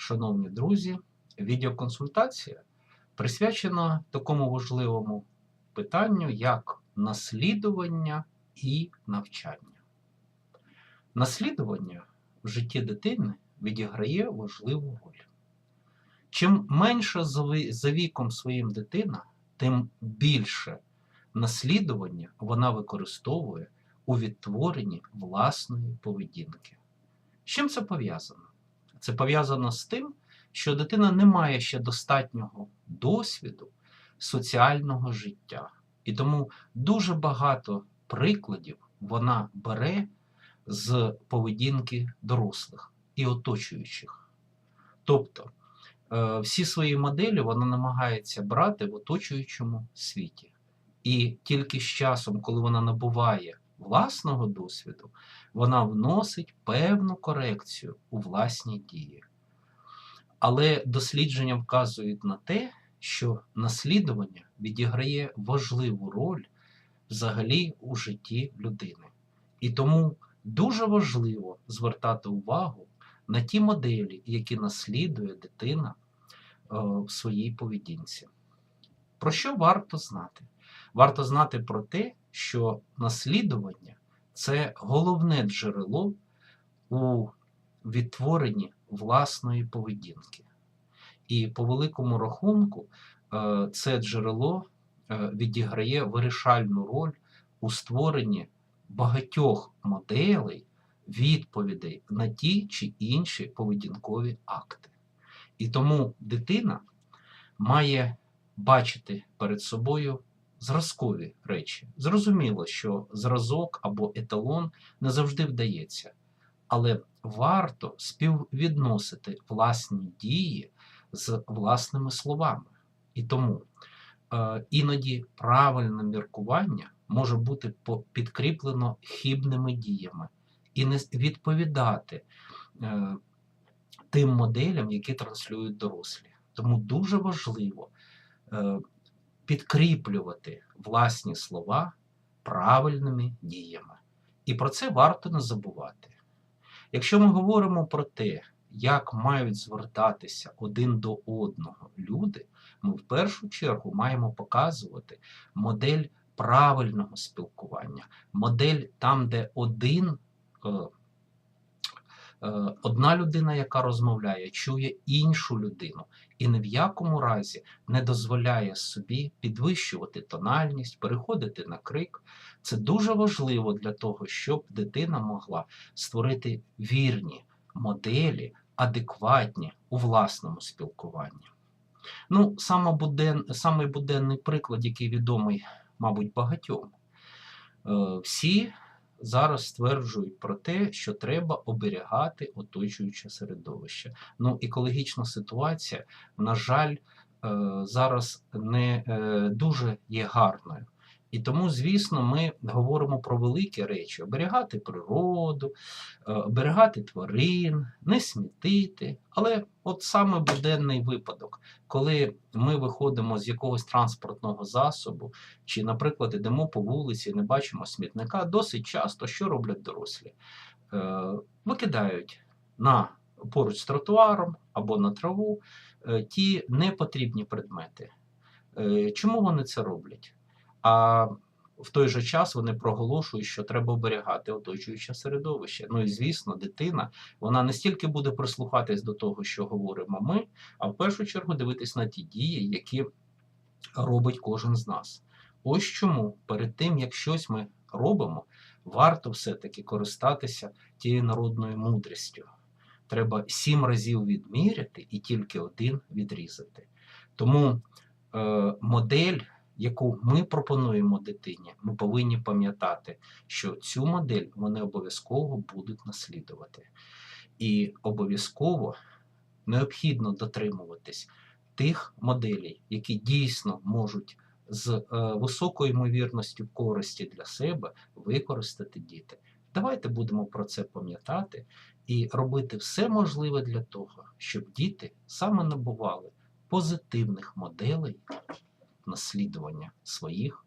шановні друзі, відеоконсультація присвячена такому важливому питанню, як наслідування і навчання. Наслідування в житті дитини відіграє важливу роль. Чим менше за віком своїм дитина, тим більше наслідування вона використовує у відтворенні власної поведінки. З чим це пов'язано? Це пов'язано з тим, що дитина не має ще достатнього досвіду соціального життя. І тому дуже багато прикладів вона бере з поведінки дорослих і оточуючих. Тобто е, всі свої моделі вона намагається брати в оточуючому світі. І тільки з часом, коли вона набуває власного досвіду, вона вносить певну корекцію у власні дії. Але дослідження вказують на те, що наслідування відіграє важливу роль взагалі у житті людини. І тому дуже важливо звертати увагу на ті моделі, які наслідує дитина е, в своїй поведінці. Про що варто знати? Варто знати про те, що наслідування це головне джерело у відтворенні власної поведінки. І по великому рахунку е, це джерело е, відіграє вирішальну роль у створенні багатьох моделей відповідей на ті чи інші поведінкові акти. І тому дитина має бачити перед собою зразкові речі. Зрозуміло, що зразок або еталон не завжди вдається, але варто співвідносити власні дії з власними словами. І тому е, іноді правильне міркування може бути підкріплено хибними діями і не відповідати е, тим моделям, які транслюють дорослі. Тому дуже важливо е, підкріплювати власні слова правильними діями. І про це варто не забувати. Якщо ми говоримо про те, як мають звертатися один до одного люди, ми в першу чергу маємо показувати модель правильного спілкування, модель там, де один, е, одна людина, яка розмовляє, чує іншу людину, і ні в якому разі не дозволяє собі підвищувати тональність, переходити на крик. Це дуже важливо для того, щоб дитина могла створити вірні моделі, адекватні у власному спілкуванні. Ну, буден, самий буденний приклад, який відомий, мабуть, багатьом. Е, Всі зараз стверджують про те, що треба оберігати оточуюче середовище. Ну, екологічна ситуація, на жаль, е, зараз не е, дуже є гарною. І тому, звісно, ми говоримо про великі речі: оберігати природу, е, оберігати тварин, не смітити. Але от саме буденний випадок, коли ми виходимо з якогось транспортного засобу, чи, наприклад, йдемо по вулиці, не бачимо смітника, досить часто що роблять дорослі? Е, Викидають на поруч з тротуаром або на траву е, ті непотрібні предмети. Чому вони це роблять? А в той же час вони проголошують, що треба оберігати оточуюче середовище. Ну і звісно, дитина вона не стільки буде прислухатись до того, що говоримо ми, а в першу чергу дивитись на ті дії, які робить кожен з нас. Ось чому перед тим, як щось ми робимо, варто все-таки користатися тією народною мудрістю. Треба сім разів відміряти і тільки один відрізати. Тому е, модель, яку ми пропонуємо дитині, ми повинні пам'ятати, що цю модель вони обов'язково будуть наслідувати. І обов'язково необхідно дотримуватись тих моделей, які дійсно можуть з е, високою ймовірністю користі для себе використати діти. Давайте будемо про це пам'ятати і робити все можливе для того, щоб діти саме набували позитивних моделей наслідування своїх